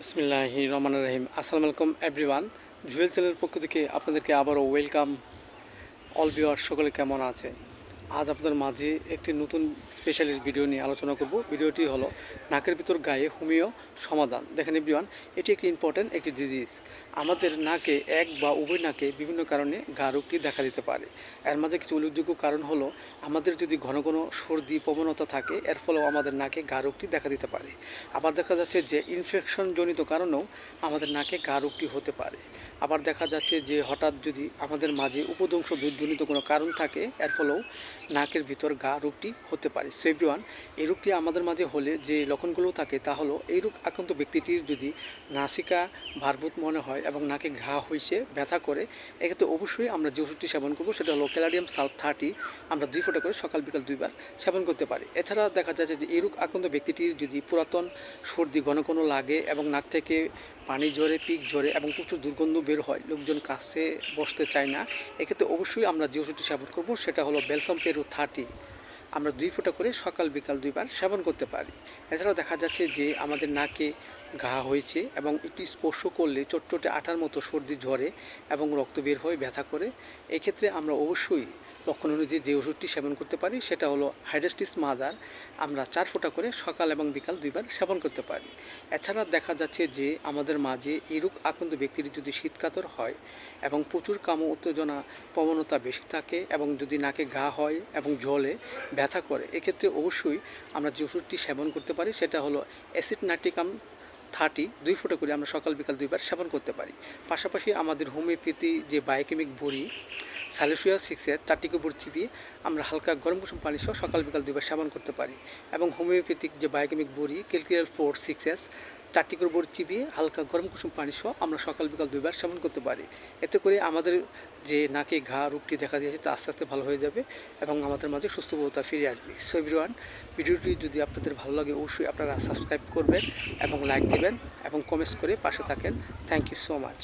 বিসমিল্লাহি রহমান রহিম। আসসালামু আলাইকুম এভরিওয়ান জুয়েল চ্যানেলের পক্ষ থেকে আপনাদেরকে আবারও ওয়েলকাম অল ভিওয়ার সকলে কেমন আছে আজ আপনাদের মাঝে একটি নতুন স্পেশালিস্ট ভিডিও নিয়ে আলোচনা করব। ভিডিওটি হলো নাকের ভিতর গায়ে হোমিও সমাধান। দেখেন এভরিওয়ান এটি একটি ইম্পর্ট্যান্ট একটি ডিজিজ আমাদের নাকে এক বা উভয় নাকে বিভিন্ন কারণে গা রোগটি দেখা দিতে পারে। এর মাঝে কিছু উল্লেখযোগ্য কারণ হলো, আমাদের যদি ঘন ঘন সর্দি, প্রবণতা থাকে, এর ফলেও আমাদের নাকে গা রোগটি দেখা দিতে পারে। আবার দেখা যাচ্ছে যে ইনফেকশনজনিত কারণেও আমাদের নাকে গা রোগটি হতে পারে। আবার দেখা যাচ্ছে যে হঠাৎ যদি আমাদের মাঝে উপদংশ দুধজনিত কোনো কারণ থাকে, এর ফলেও নাকের ভিতর গা রোগটি হতে পারে। সেভরিওয়ান এই রোগটি আমাদের মাঝে হলে যে লক্ষণগুলো থাকে, তা হলো এই রোগ আক্রান্ত ব্যক্তিটির যদি নাসিকা, ভারভূত মনে হয় এবং নাকে ঘা হয়েছে ব্যথা করে, এক্ষেত্রে অবশ্যই আমরা যে ওষুধটি সেবন করব, সেটা হলো ক্যালাডিয়াম সালফ থার্টি, আমরা দুই ফোঁটা করে সকাল বিকাল দুইবার সেবন করতে পারি। এছাড়া দেখা যাচ্ছে যে এই রোগ আক্রান্ত ব্যক্তিটির যদি পুরাতন সর্দি, ঘন ঘন লাগে এবং নাক থেকে পানি জ্বরে পিক জ্বরে এবং প্রচুর দুর্গন্ধ বের হয়, লোকজন কাছে বসতে চায় না। এক্ষেত্রে অবশ্যই আমরা যে ওষুধটি সেবন করব, সেটা হলো বেলসাম পেরু থার্টি। আমরা দুই ফোঁটা করে সকাল বিকাল দুইবার সেবন করতে পারি। এছাড়াও দেখা যাচ্ছে যে আমাদের নাকে ঘা হয়েছে এবং একটু স্পর্শ করলে চটচটে আটার মতো সর্দি ঝরে এবং রক্ত বের হয়ে ব্যথা করে। এক্ষেত্রে আমরা অবশ্যই লক্ষণ অনুযায়ী যে ওষুধটি সেবন করতে পারি, সেটা হলো হাইড্রাস্টিস মাদার আমরা চার ফোঁটা করে সকাল এবং বিকাল দুইবার সেবন করতে পারি। এছাড়া দেখা যাচ্ছে যে আমাদের মাঝে এই রোগ আক্রান্ত ব্যক্তির যদি শীতকাতর হয় এবং প্রচুর কাম, উত্তেজনা, প্রবণতা বেশি থাকে এবং যদি নাকে ঘা হয় এবং জলে ব্যথা করে, এক্ষেত্রে অবশ্যই আমরা যে ওষুধটি সেবন করতে পারি, সেটা হলো অ্যাসিড নাইট্রিকাম থার্টি, দুই ফোঁটা করে আমরা সকাল, বিকাল দুইবার সেবন করতে পারি। পাশাপাশি আমাদের হোমিওপ্যাথি যে বায়োকেমিক বড়ি স্যালোসিয়া সিক্সের চারটি কুপুর চিবিয়ে আমরা হালকা গরম কুসুম পানি সহ সকাল, বিকাল দুইবার সেবন করতে পারি। এবং হোমিওপ্যাথিক যে বায়োকেমিক বড়ি ক্যালকুলার ফোর সিক্স এস চারটি করে বড় চিবিয়ে হালকা গরম কুসুম পানি সহ আমরা সকাল বিকাল দুইবার সেবন করতে পারি। এতে করে আমাদের যে নাকে ঘা, রোগটি দেখা দিয়েছে তা আস্তে আস্তে ভালো হয়ে যাবে এবং আমাদের মাঝে সুস্থবোধতা ফিরে আসবে। সো ভিডিওটি যদি আপনাদের ভালো লাগে, অবশ্যই আপনারা সাবস্ক্রাইব করবেন এবং লাইক দেবেন এবং কমেন্টস করে পাশে থাকেন। Thank you so much